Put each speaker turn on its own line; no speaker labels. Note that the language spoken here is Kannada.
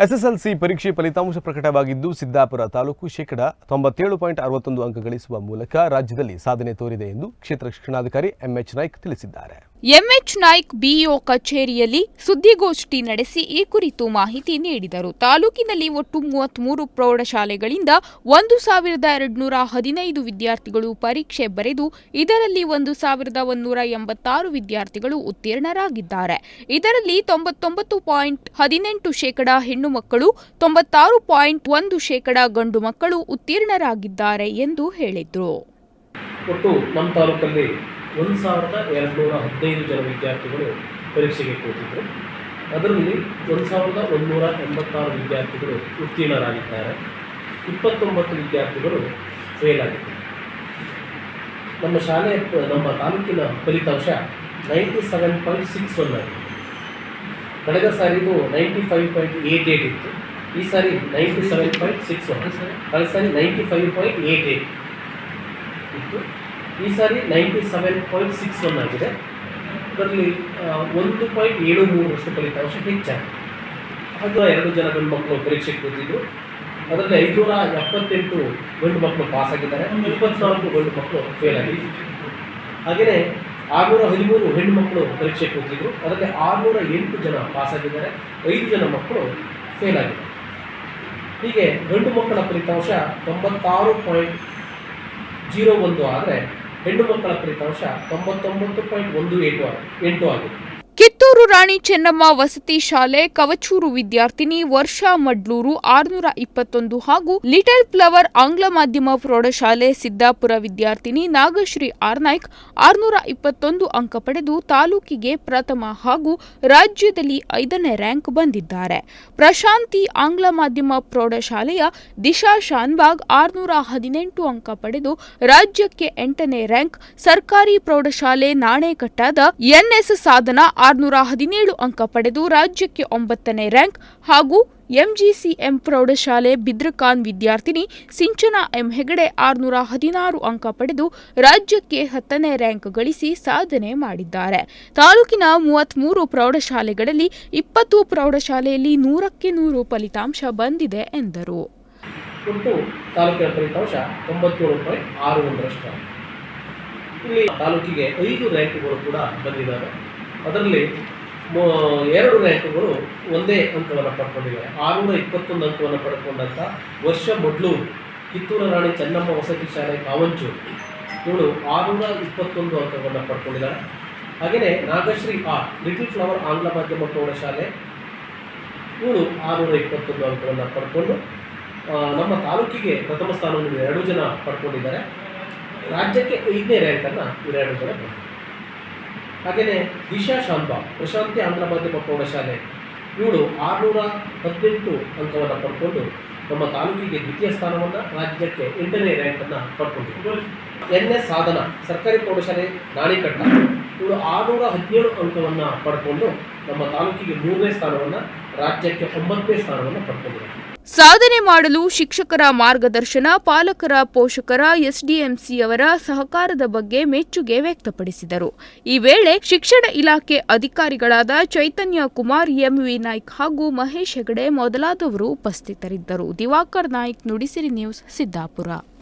ಎಸ್ಎಸ್ಎಲ್ಸಿ ಪರೀಕ್ಷೆ ಫಲಿತಾಂಶ ಪ್ರಕಟವಾಗಿದ್ದು ಸಿದ್ದಾಪುರ ತಾಲೂಕು ಶೇಕಡ ತೊಂಬತ್ತೇಳು ಪಾಯಿಂಟ್ ಅರವತ್ತೊಂದು ಅಂಕ ಗಳಿಸುವ ಮೂಲಕ ರಾಜ್ಯದಲ್ಲಿ ಸಾಧನೆ ತೋರಿದೆ ಎಂದು ಕ್ಷೇತ್ರ ಶಿಕ್ಷಣಾಧಿಕಾರಿ ಎಂಎಚ್ ನಾಯ್ಕ್ ತಿಳಿಸಿದ್ದಾರೆ.
ಎಂಎಚ್ ನಾಯ್ಕ್ ಬಿಇಒ ಕಚೇರಿಯಲ್ಲಿ ಸುದ್ದಿಗೋಷ್ಠಿ ನಡೆಸಿ ಈ ಕುರಿತು ಮಾಹಿತಿ ನೀಡಿದರು. ತಾಲೂಕಿನಲ್ಲಿ ಒಟ್ಟು ಮೂವತ್ಮೂರು ಪ್ರೌಢಶಾಲೆಗಳಿಂದ ಒಂದು ಸಾವಿರದ ಎರಡುನೂರ ಹದಿನೈದು ವಿದ್ಯಾರ್ಥಿಗಳು ಪರೀಕ್ಷೆ ಬರೆದು, ಇದರಲ್ಲಿ ಒಂದು ಸಾವಿರದ ಒಂದೂರ ಎಂಬತ್ತಾರು ವಿದ್ಯಾರ್ಥಿಗಳು ಉತ್ತೀರ್ಣರಾಗಿದ್ದಾರೆ. ಇದರಲ್ಲಿ ತೊಂಬತ್ತೊಂಬತ್ತು ಪಾಯಿಂಟ್ ಹದಿನೆಂಟು ಶೇಕಡ ಹೆಣ್ಣು ಮಕ್ಕಳು, ತೊಂಬತ್ತಾರು ಪಾಯಿಂಟ್ ಒಂದು ಶೇಕಡ ಗಂಡು ಮಕ್ಕಳು ಉತ್ತೀರ್ಣರಾಗಿದ್ದಾರೆ ಎಂದು ಹೇಳಿದರು.
ಒಂದು ಸಾವಿರದ ಎರಡುನೂರ ಹದಿನೈದು ಜನ ವಿದ್ಯಾರ್ಥಿಗಳು ಪರೀಕ್ಷೆಗೆ ಕೂತಿದ್ದರು ಅದರಲ್ಲಿ ಒಂದು ಸಾವಿರದ ಒಂದುನೂರ ಎಂಬತ್ತಾರು ವಿದ್ಯಾರ್ಥಿಗಳು ಉತ್ತೀರ್ಣರಾಗಿದ್ದಾರೆ. ಇಪ್ಪತ್ತೊಂಬತ್ತು ವಿದ್ಯಾರ್ಥಿಗಳು ಫೇಲ್ ಆಗಿದ್ದಾರೆ. ನಮ್ಮ ಶಾಲೆ, ನಮ್ಮ ತಾಲೂಕಿನ ಫಲಿತಾಂಶ ninety seven point six one ಆಗಿದೆ. ಕಳೆದ ಸಾರಿದು ninety five point eight eight ಇತ್ತು. ಈ ಸಾರಿ ninety seven point six one. ಕಳೆದ ಸಾರಿ ninety five point eight eight ಇತ್ತು. ಈ ಸಾರಿ ninety seven point six one ಆಗಿದೆ. ಅದರಲ್ಲಿ ಒಂದು ಪಾಯಿಂಟ್ ಏಳು ಮೂರರಷ್ಟು ಫಲಿತಾಂಶ ಹೆಚ್ಚಾಗಿದೆ. ಅದು ಎರಡು ಜನ ಗಂಡು ಮಕ್ಕಳು ಪರೀಕ್ಷೆಗೆ ಕೂತಿದ್ರು. ಅದರಲ್ಲಿ ಐದುನೂರ ಎಪ್ಪತ್ತೆಂಟು ಗಂಡು ಮಕ್ಕಳು ಪಾಸ್ ಆಗಿದ್ದಾರೆ ಇಪ್ಪತ್ನಾಲ್ಕು ಗಂಡು ಮಕ್ಕಳು ಫೇಲ್ ಆಗಿದ್ದಾರೆ. ಹಾಗೆಯೇ ಆರುನೂರ ಹದಿಮೂರು ಹೆಣ್ಣು ಮಕ್ಕಳು ಪರೀಕ್ಷೆ ಕೂತಿದ್ರು. ಅದರಲ್ಲಿ ಆರುನೂರ ಎಂಟು ಜನ ಪಾಸ್ ಆಗಿದ್ದಾರೆ ಐದು ಜನ ಮಕ್ಕಳು ಫೇಲ್ ಆಗಿದ್ದಾರೆ. ಹೀಗೆ ಗಂಡು ಮಕ್ಕಳ ಫಲಿತಾಂಶ ತೊಂಬತ್ತಾರು ಪಾಯಿಂಟ್ ಜೀರೋ ಒಂದು ಆದರೆ ಹೆಣ್ಣು ಮಕ್ಕಳ ಫಲಿತಾಂಶ ತೊಂಬತ್ತೊಂಬತ್ತು ಪಾಯಿಂಟ್ ಒಂದು ಎಂಟು ಎಂಟು ಆಗಿದೆ.
ಕಿತ್ತೂರು ರಾಣಿ ಚೆನ್ನಮ್ಮ ವಸತಿ ಶಾಲೆ, ಕವಚೂರು ವಿದ್ಯಾರ್ಥಿನಿ ವರ್ಷಾ ಮಡ್ಲೂರು ಆರುನೂರ ಇಪ್ಪತ್ತೊಂದು ಹಾಗೂ ಲಿಟಲ್ ಫ್ಲವರ್ ಆಂಗ್ಲ ಮಾಧ್ಯಮ ಪ್ರೌಢಶಾಲೆ, ಸಿದ್ದಾಪುರ ವಿದ್ಯಾರ್ಥಿನಿ ನಾಗಶ್ರೀ ಆರ್ನಾಯ್ಕ್ ಆರುನೂರ ಇಪ್ಪತ್ತೊಂದು ಅಂಕ ಪಡೆದು ತಾಲೂಕಿಗೆ ಪ್ರಥಮ ಹಾಗೂ ರಾಜ್ಯದಲ್ಲಿ ಐದನೇ ರ್ಯಾಂಕ್ ಬಂದಿದ್ದಾರೆ. ಪ್ರಶಾಂತಿ ಆಂಗ್ಲ ಮಾಧ್ಯಮ ಪ್ರೌಢಶಾಲೆಯ ದಿಶಾ ಶಾನ್ಬಾಗ್ ಆರುನೂರ ಹದಿನೆಂಟು ಅಂಕ ಪಡೆದು ರಾಜ್ಯಕ್ಕೆ ಎಂಟನೇ ರ್ಯಾಂಕ್, ಸರ್ಕಾರಿ ಪ್ರೌಢಶಾಲೆ ನಾಣೆಕಟ್ಟಾದ ಎನ್ಎಸ್ ಸಾಧನ ಆರುನೂರ ಹದಿನೇಳು ಅಂಕ ಪಡೆದು ರಾಜ್ಯಕ್ಕೆ ಒಂಬತ್ತನೇ ರ್ಯಾಂಕ್ ಹಾಗೂ ಎಂಜಿಸಿಎಂ ಪ್ರೌಢಶಾಲೆ ಬಿದ್ರಖಾನ್ ವಿದ್ಯಾರ್ಥಿನಿ ಸಿಂಚನಾ ಎಂ ಹೆಗಡೆ ಆರುನೂರ ಹದಿನಾರು ಅಂಕ ಪಡೆದು ರಾಜ್ಯಕ್ಕೆ ಹತ್ತನೇ ರ್ಯಾಂಕ್ ಗಳಿಸಿ ಸಾಧನೆ ಮಾಡಿದ್ದಾರೆ. ತಾಲೂಕಿನ ಮೂವತ್ಮೂರು ಪ್ರೌಢಶಾಲೆಗಳಲ್ಲಿ ಇಪ್ಪತ್ತು ಪ್ರೌಢಶಾಲೆಯಲ್ಲಿ ನೂರಕ್ಕೆ ನೂರು ಫಲಿತಾಂಶ ಬಂದಿದೆ ಎಂದರು.
ಒಟ್ಟು ತಾಲೂಕಿನ ಫಲಿತಾಂಶ ತೊಂಬತ್ತೇಳು ಇಲ್ಲಿ ತಾಲೂಕಿಗೆ ಐದು ರ್ಯಾಂಕ್ಗಳು ಕೂಡ ಬಂದಿದ್ದಾವೆ. ಅದರಲ್ಲಿ ಎರಡು ರ್ಯಾಂಕ್ಗಳು ಒಂದೇ ಅಂಕವನ್ನು ಪಡ್ಕೊಂಡಿದ್ದಾರೆ. ಆರುನೂರ ಇಪ್ಪತ್ತೊಂದು ಅಂಕವನ್ನು ಪಡ್ಕೊಂಡಂಥ ವರ್ಷ ಮೊದಲು ಕಿತ್ತೂರು ರಾಣಿ ಚೆನ್ನಮ್ಮ ವಸತಿ ಶಾಲೆ ಕಾವಂಚು ಇವಳು ಆರುನೂರ ಇಪ್ಪತ್ತೊಂದು ಅಂಕವನ್ನು ಪಡ್ಕೊಂಡಿದ್ದಾರೆ. ಹಾಗೆಯೇ ನಾಗಶ್ರೀ ಆರ್ ಲಿಟಲ್ ಫ್ಲವರ್ ಆಂಗ್ಲ ಮಾಧ್ಯಮ ಪ್ರೌಢಶಾಲೆ ಇವಳು ಆರುನೂರ ಇಪ್ಪತ್ತೊಂದು ಅಂಕವನ್ನು ಪಡ್ಕೊಂಡು ನಮ್ಮ ತಾಲೂಕಿಗೆ ಪ್ರಥಮ ಸ್ಥಾನವನ್ನು ಎರಡು ಜನ ಪಡ್ಕೊಂಡಿದ್ದಾರೆ. ರಾಜ್ಯಕ್ಕೆ ಐದನೇ ರ್ಯಾಂಕನ್ನು ಇವೆರಡು ಜನ ಪಡ್ಕೊಂಡಿದ್ದಾರೆ. ಹಾಗೆಯೇ ದಿಶಾ ಶಾಂತ ಪ್ರಶಾಂತಿ ಆಂಧ್ರ ಮಾಧ್ಯಮ ಪ್ರೌಢಶಾಲೆ ಇವಳು ಆರುನೂರ ಹದಿನೆಂಟು ಅಂಕವನ್ನು ಪಡ್ಕೊಂಡು ನಮ್ಮ ತಾಲೂಕಿಗೆ ದ್ವಿತೀಯ ಸ್ಥಾನವನ್ನು ರಾಜ್ಯಕ್ಕೆ ಎಂಟನೇ ರ್ಯಾಂಕನ್ನು ಪಡ್ಕೊಂಡಿದ್ದರು ಎನ್ ಎಸ್ ಸಾಧನ, ಸರ್ಕಾರಿ ಪ್ರೌಢಶಾಲೆ ನಾಣಿಕಟ್ಟ. ಇವಳು ಆರುನೂರ ಹದಿನೇಳು ಅಂಕವನ್ನು ಪಡ್ಕೊಂಡು ನಮ್ಮ ತಾಲೂಕಿಗೆ ಮೂರನೇ ಸ್ಥಾನವನ್ನು, ರಾಜ್ಯಕ್ಕೆ ಒಂಬತ್ತನೇ ಸ್ಥಾನವನ್ನು ಪಡ್ಕೊಂಡಿದೆ.
ಸಾಧನೆ ಮಾಡಲು ಶಿಕ್ಷಕರ ಮಾರ್ಗದರ್ಶನ, ಪಾಲಕರ ಪೋಷಕರ ಎಸ್ಡಿಎಂಸಿಯವರ ಸಹಕಾರದ ಬಗ್ಗೆ ಮೆಚ್ಚುಗೆ ವ್ಯಕ್ತಪಡಿಸಿದರು. ಈ ವೇಳೆ ಶಿಕ್ಷಣ ಇಲಾಖೆ ಅಧಿಕಾರಿಗಳಾದ ಚೈತನ್ಯ ಕುಮಾರ್, ಎಂವಿ ನಾಯ್ಕ್ ಹಾಗೂ ಮಹೇಶ್ ಹೆಗಡೆ ಮೊದಲಾದವರು ಉಪಸ್ಥಿತರಿದ್ದರು. ದಿವಾಕರ್ ನಾಯ್ಕ್, ನುಡಿಸಿರಿ ನ್ಯೂಸ್, ಸಿದ್ದಾಪುರ.